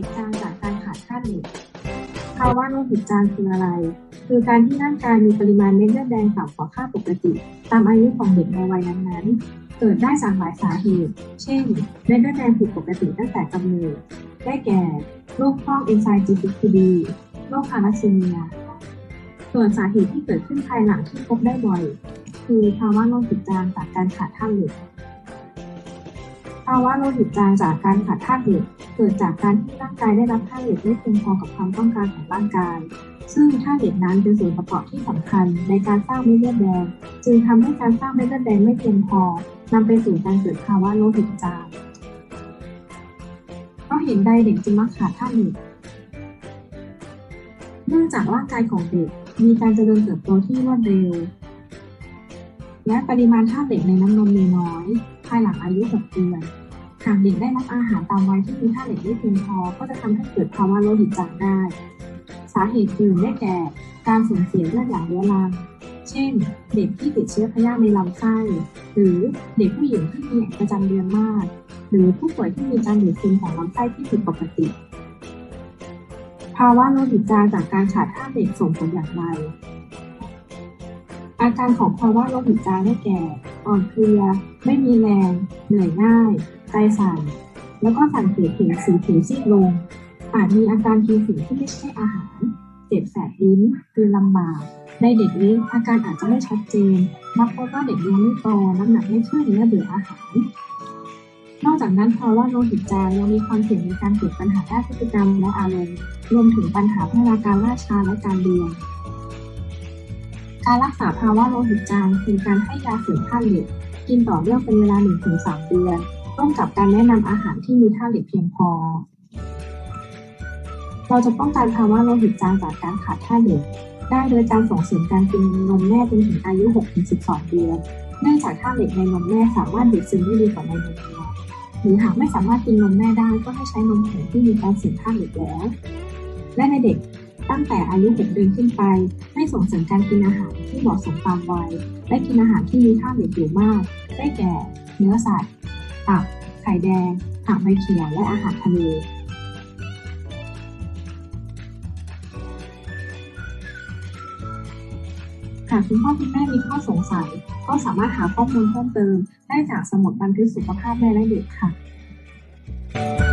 หิตจางจากการขาดธาตุเหล็กภาวะโลหิตจางคืออะไร คือการที่ร่างกายมีปริมาณเม็ดเลือดแดงต่ำกว่าค่าปกติ ตามอายุของเด็กในวัยนั้นๆ เกิดได้จากหลายสาเหตุ เช่น เม็ดเลือดแดงผิดปกติตั้งแต่กำเนิด ได้แก่ โรคพอกเอนไซม์ G6PD โรคทาลัสซีเมีย ส่วนสาเหตุที่เกิดขึ้นภายหลังที่พบได้บ่อย คือภาวะโลหิตจางจากการขาดธาตุเหล็กภาวะโลหิตจางจากการขาดธาตุเหล็ก เกิดจากการที่ร่างกายได้รับธาตุเหล็กไม่เพียงพอกับความต้องการของร่างกาย ซึ่งธาตุเหล็กนั้นเป็นส่วนประกอบที่สำคัญในการสร้างเม็ดเลือดแดง จึงทำให้การสร้างเม็ดเลือดแดงไม่เพียงพอนำไปสู่การเกิดภาวะโลหิตจางเพราะเห็นใดเด็กจึงมักขาดธาตุเหล็กเนื่องจากร่างกายของเด็กมีการเจริญเติบโตที่รวดเร็ว และปริมาณธาตุเหล็กในน้ำนมมีน้อย ภายหลังอายุ 6 เดือน หากเด็กได้รับอาหารตามวัยที่มีธาเหล็กไม่เพียงพอ ก็จะทำให้เกิดภาวะโลหิตจางได้ สาเหตุอื่นได้แก่ การสูญเสียเลือดอย่างเรื้อรัง เช่น เด็กที่ติดเชื้อพยาธิในลำไส้ หรือเด็กผู้หญิงที่มีประจำเดือนมาก หรือผู้ป่วยที่มีการดูดซึมของลำไส้ที่ผิดปกติ ภาวะโลหิตจางจากการขาดธาตุเหล็กส่งผลอย่างไร อาการของภาวะโลหิตจางได้แก่ อ่อนเพลีย ไม่มีแรง เหนื่อยง่าย ใจสั่น แล้วก็สังเกตเห็นสีผิวซีดลง อาจมีอาการกินสิ่งที่ไม่ใช่อาหาร เจ็บแสบลิ้นกลืนลำบาก ในเด็กเล็กอาการอาจจะไม่ชัดเจนมักพบว่าเด็กยังไม่โตน้ำหนักไม่ขึ้นและเบื่ออาหาร นอกจากนั้นภาวะโลหิตจางยังมีความเสี่ยงในการเกิดปัญหาด้านพฤติกรรมและอารมณ์ รวมถึงปัญหาพัฒนาการล่าช้าและการเรียน การรักษาภาวะโลหิตจางคือการให้ยาเสริมธาตุเหล็กกินต่อเนื่องเป็นเวลา 1-3 เดือน ร่วมกับการแนะนำอาหารที่มีธาตุเหล็กเพียงพอ เราจะป้องกันภาวะโลหิตจางจากการขาดธาตุเหล็กได้โดยการส่งเสริมการกินนมแม่จนถึงอายุ 6-12 เดือน เนื่องจากธาตุเหล็กในนมแม่สามารถดูดซึมได้ดีกว่าในนมวัวหรือหากไม่สามารถกินนมแม่ได้ก็ให้ใช้นมผงที่มีการเสริมธาตุเหล็กแล้ว และในเด็ก ตั้งแต่อายุ 6 เดือนขึ้นไป ให้ส่งเสริมการกินอาหารที่เหมาะสมตามวัย และกินอาหารที่มีธาตุเหล็กอยู่มาก ได้แก่ เนื้อสัตว์ตับ ไข่แดงผักใบเขียวและอาหารทะเลหากคุณพ่อคุณแม่มีข้อสงสัย ก็สามารถหาข้อมูลเพิ่มเติม ได้จากสมุดบันทึกสุขภาพแม่และเด็กค่ะ